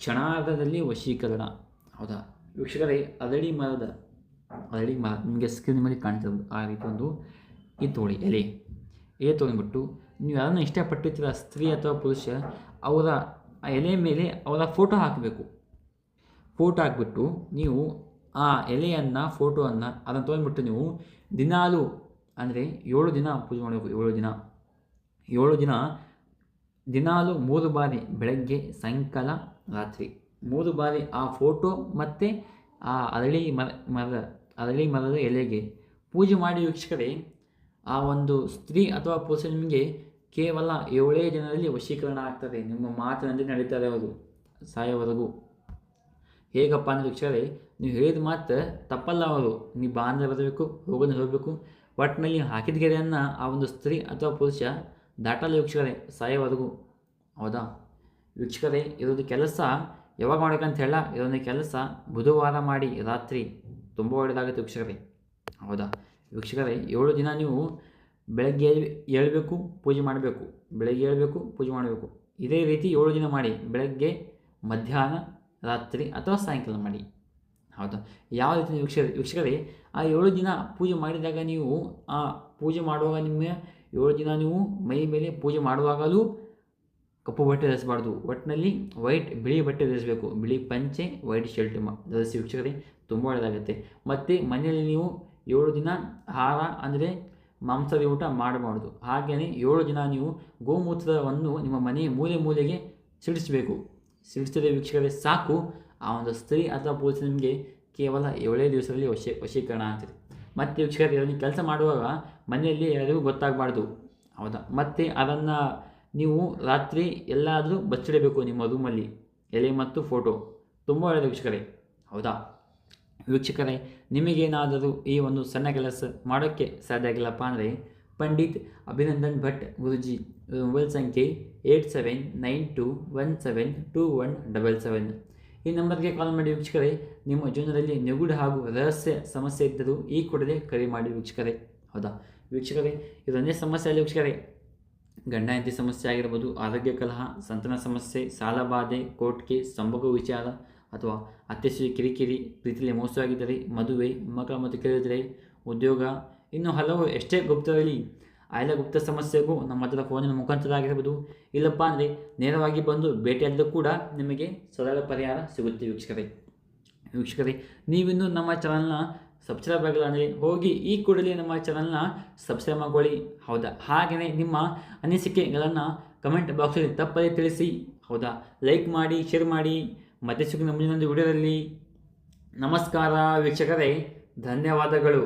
ಕ್ಷಣಾರ್ಧದಲ್ಲಿ ವಶೀಕರಣ. ಹೌದಾ? ವೀಕ್ಷಕರೇ, ಅರಳಿ ಮರದ, ಅರಳಿ ಮರ, ನಿಮಗೆ ಸ್ಕ್ರೀನ್ ಮೇಲೆ ಕಾಣ್ತಿರೋದು ಆ ರೀತಿ ಒಂದು ಇದು ತೊಗೊಳ್ಳಿ ಎಲೆ. ಎಲೆ ತೊಗೊಂಡ್ಬಿಟ್ಟು ನೀವು ಯಾರನ್ನ ಇಷ್ಟಪಟ್ಟಿರ್ತೀರ, ಸ್ತ್ರೀ ಅಥವಾ ಪುರುಷ, ಅವರ ಆ ಎಲೆ ಮೇಲೆ ಅವರ ಫೋಟೋ ಹಾಕಬೇಕು. ಫೋಟೋ ಹಾಕಿಬಿಟ್ಟು, ನೀವು ಆ ಎಲೆಯನ್ನು ಫೋಟೋವನ್ನು ಅದನ್ನು ತೊಗೊಂಡ್ಬಿಟ್ಟು ನೀವು ದಿನಾಲು, ಅಂದರೆ ಏಳು ದಿನ ಪೂಜೆ ಮಾಡಬೇಕು, ಏಳು ದಿನ. ಏಳು ದಿನ ದಿನಾಲು ಮೂರು ಬಾರಿ ಬೆಳಗ್ಗೆ, ಸಾಯಂಕಾಲ, ರಾತ್ರಿ. ಮೂರು ಬಾರಿ ಆ ಫೋಟೋ ಮತ್ತು ಆ ಅರಳಿ ಮರ ಮರ ಅರಳಿ ಮರದ ಎಲೆಗೆ. ಪೂಜೆ ಮಾಡಿ ವೀಕ್ಷಕರೇ, ಆ ಒಂದು ಸ್ತ್ರೀ ಅಥವಾ ಪುರುಷ ನಿಮಗೆ ಕೇವಲ ಏಳೇ ಜನರಲ್ಲಿ ವಶೀಕರಣ ಆಗ್ತದೆ. ನಿಮ್ಮ ಮಾತಿನಲ್ಲಿ ನಡೀತಾರೆ ಅವರು ಸಾಯೋವರೆಗೂ. ಹೇಗಪ್ಪ ಅಂದರೆ ವೀಕ್ಷಕರೇ, ನೀವು ಹೇಳಿದ ಮಾತು ತಪ್ಪಲ್ಲ ಅವರು. ನೀವು ಬಾಂಧವ್ಯ ಬರಬೇಕು, ಹೋಗೋದು ಹೋಗಬೇಕು. ಒಟ್ಟಿನಲ್ಲಿ ಹಾಕಿದ ಗೆರೆಯನ್ನು ಆ ಒಂದು ಸ್ತ್ರೀ ಅಥವಾ ಪುರುಷ ದಾಟಲ್ಲ ವೀಕ್ಷಕರೇ ಸಾಯೋವರೆಗೂ ಹೌದಾ? ವೀಕ್ಷಕರೇ, ಇದೊಂದು ಕೆಲಸ ಯಾವಾಗ ಮಾಡ್ಬೇಕಂತ ಹೇಳ, ಇದೊಂದು ಕೆಲಸ ಬುಧವಾರ ಮಾಡಿ ರಾತ್ರಿ ತುಂಬ ಒಳ್ಳೆಯದಾಗುತ್ತೆ ವೀಕ್ಷಕರೇ. ಹೌದಾ? ವೀಕ್ಷಕರೇ, ಏಳು ದಿನ ನೀವು ಬೆಳಗ್ಗೆ ಏಳ್- ಏಳಬೇಕು, ಪೂಜೆ ಮಾಡಬೇಕು. ಬೆಳಗ್ಗೆ ಏಳಬೇಕು, ಪೂಜೆ ಮಾಡಬೇಕು. ಇದೇ ರೀತಿ ಏಳು ದಿನ ಮಾಡಿ, ಬೆಳಗ್ಗೆ, ಮಧ್ಯಾಹ್ನ, ರಾತ್ರಿ ಅಥವಾ ಸಾಯಂಕಾಲ ಮಾಡಿ. ಹೌದಾ? ಯಾವ ರೀತಿ ವೀಕ್ಷಕ ವೀಕ್ಷಕರೇ, ಆ ಏಳು ದಿನ ಪೂಜೆ ಮಾಡಿದಾಗ ನೀವು ಆ ಪೂಜೆ ಮಾಡುವಾಗ ನಿಮ್ಮ ಏಳು ದಿನ ನೀವು ಮೈ ಮೇಲೆ ಪೂಜೆ ಮಾಡುವಾಗಲೂ ಕಪ್ಪು ಬಟ್ಟೆ ಧರಿಸಬಾರ್ದು. ಒಟ್ಟಿನಲ್ಲಿ ವೈಟ್ ಬಿಳಿ ಬಟ್ಟೆ ಧರಿಸಬೇಕು. ಬಿಳಿ ಪಂಚೆ, ವೈಟ್ ಶರ್ಟ್ ಧರಿಸಿ ವೀಕ್ಷಕರೇ, ತುಂಬ ಒಳ್ಳೆಯದಾಗುತ್ತೆ. ಮತ್ತು ಮನೆಯಲ್ಲಿ ನೀವು ಏಳು ದಿನ ಆಹಾರ ಅಂದರೆ ಮಾಂಸದ ಊಟ ಮಾಡಬಾರ್ದು. ಹಾಗೆಯೇ ಏಳು ದಿನ ನೀವು ಗೋಮೂತ್ರವನ್ನು ನಿಮ್ಮ ಮನೆಯ ಮೂಲೆ ಮೂಲೆಗೆ ಸಿಡಿಸಬೇಕು. ಸಿಡಿಸಿದ ವೀಕ್ಷಕರೇ ಸಾಕು. ಆ ಒಂದು ಸ್ತ್ರೀ ಅಥವಾ ಪುರುಷ ನಿಮಗೆ ಕೇವಲ ಏಳೇ ದಿವಸದಲ್ಲಿ ವಶ ವಶೀಕರಣ ಆಗ್ತದೆ. ಮತ್ತು ವೀಕ್ಷಕರೇ ಇದನ್ನು ಕೆಲಸ ಮಾಡುವಾಗ ಮನೆಯಲ್ಲಿ ಯಾರಿಗೂ ಗೊತ್ತಾಗಬಾರ್ದು. ಹೌದಾ? ಮತ್ತು ಅದನ್ನು ನೀವು ರಾತ್ರಿ ಎಲ್ಲಾದರೂ ಬಚ್ಚಿಡಬೇಕು ನಿಮ್ಮ ರೂಮಲ್ಲಿ, ಎಲೆ ಮತ್ತು ಫೋಟೋ. ತುಂಬ ಒಳ್ಳೆಯದು ವೀಕ್ಷಕರೇ. ಹೌದಾ? ವೀಕ್ಷಕರೇ, ನಿಮಗೇನಾದರೂ ಈ ಒಂದು ಸಣ್ಣ ಕೆಲಸ ಮಾಡೋಕ್ಕೆ ಸಾಧ್ಯ ಆಗಿಲ್ಲಪ್ಪ ಅಂದರೆ ಪಂಡಿತ್ ಅಭಿನಂದನ್ ಭಟ್ ಗುರುಜಿ ಮೊಬೈಲ್ ಸಂಖ್ಯೆ eight seven nine two one seven two one double seven. ಈ ನಂಬರ್ಗೆ ಕಾಲ್ ಮಾಡಿ ವೀಕ್ಷಕರೇ, ನಿಮ್ಮ ಜೀವನದಲ್ಲಿ ನೆಗುಡು ಹಾಗೂ ರಹಸ್ಯ ಸಮಸ್ಯೆ ಇದ್ದರೂ ಈ ಕೂಡಲೇ ಕರೆ ಮಾಡಿ ವೀಕ್ಷಕರೇ. ಹೌದಾ? ವೀಕ್ಷಕರೇ ಇದೊಂದೇ ಸಮಸ್ಯೆ ಅಲ್ಲಿ ವೀಕ್ಷಕರೇ. ಗಂಡ ಹೆಂಡತಿ ಸಮಸ್ಯೆ ಆಗಿರ್ಬೋದು, ಆರೋಗ್ಯ ಕಲಹ, ಸಂತಾನ ಸಮಸ್ಯೆ, ಸಾಲ ಬಾಧೆ ಕೋಟ್ಕೆ ಸಂಭೋಗ ವಿಚಾರ ಅಥವಾ ಅತ್ಯಶ್ರೀ ಕಿರಿಕಿರಿ, ಪ್ರೀತಿಯಲ್ಲಿ ಮೋಸವಾಗಿದ್ದರೆ ಮದುವೆ, ಮಕ್ಕಳ ಮತ್ತು ಕೇಳಿದರೆ ಉದ್ಯೋಗ, ಇನ್ನು ಹಲವು ಎಷ್ಟೇ ಗುಪ್ತವಿರಲಿ ಆ ಎಲ್ಲ ಗುಪ್ತ ಸಮಸ್ಯೆಗೂ ನಮ್ಮ ಹತ್ರ ಫೋನಿನ ಮುಖಾಂತರ ಆಗಿರ್ಬೋದು ಇಲ್ಲಪ್ಪ ಅಂದರೆ ನೇರವಾಗಿ ಬಂದು ಭೇಟಿಯಾದರೂ ಕೂಡ ನಿಮಗೆ ಸರಳ ಪರಿಹಾರ ಸಿಗುತ್ತೆ ವೀಕ್ಷಕರೇ. ವೀಕ್ಷಕರೇ, ನೀವಿನ್ನೂ ನಮ್ಮ ಚಾನಲ್ನ ಸಬ್ಸ್ಕ್ರೈಬ್ ಆಗಿಲ್ಲ ಅಂದರೆ ಹೋಗಿ ಈ ಕೂಡಲೇ ನಮ್ಮ ಚಾನಲ್ನ ಸಬ್ಸ್ಕ್ರೈಬ್ ಮಾಡ್ಕೊಳ್ಳಿ. ಹೌದಾ? ಹಾಗೆಯೇ ನಿಮ್ಮ ಅನಿಸಿಕೆಗಳನ್ನು ಕಮೆಂಟ್ ಬಾಕ್ಸಲ್ಲಿ ತಪ್ಪದೇ ತಿಳಿಸಿ. ಹೌದಾ? ಲೈಕ್ ಮಾಡಿ ಶೇರ್ ಮಾಡಿ. ಮತ್ತೆ ಸಿಗೋಣ ಮುಂದಿನೊಂದು ವಿಡಿಯೋದಲ್ಲಿ ನಮಸ್ಕಾರ ವೀಕ್ಷಕರೇ. ಧನ್ಯವಾದಗಳು.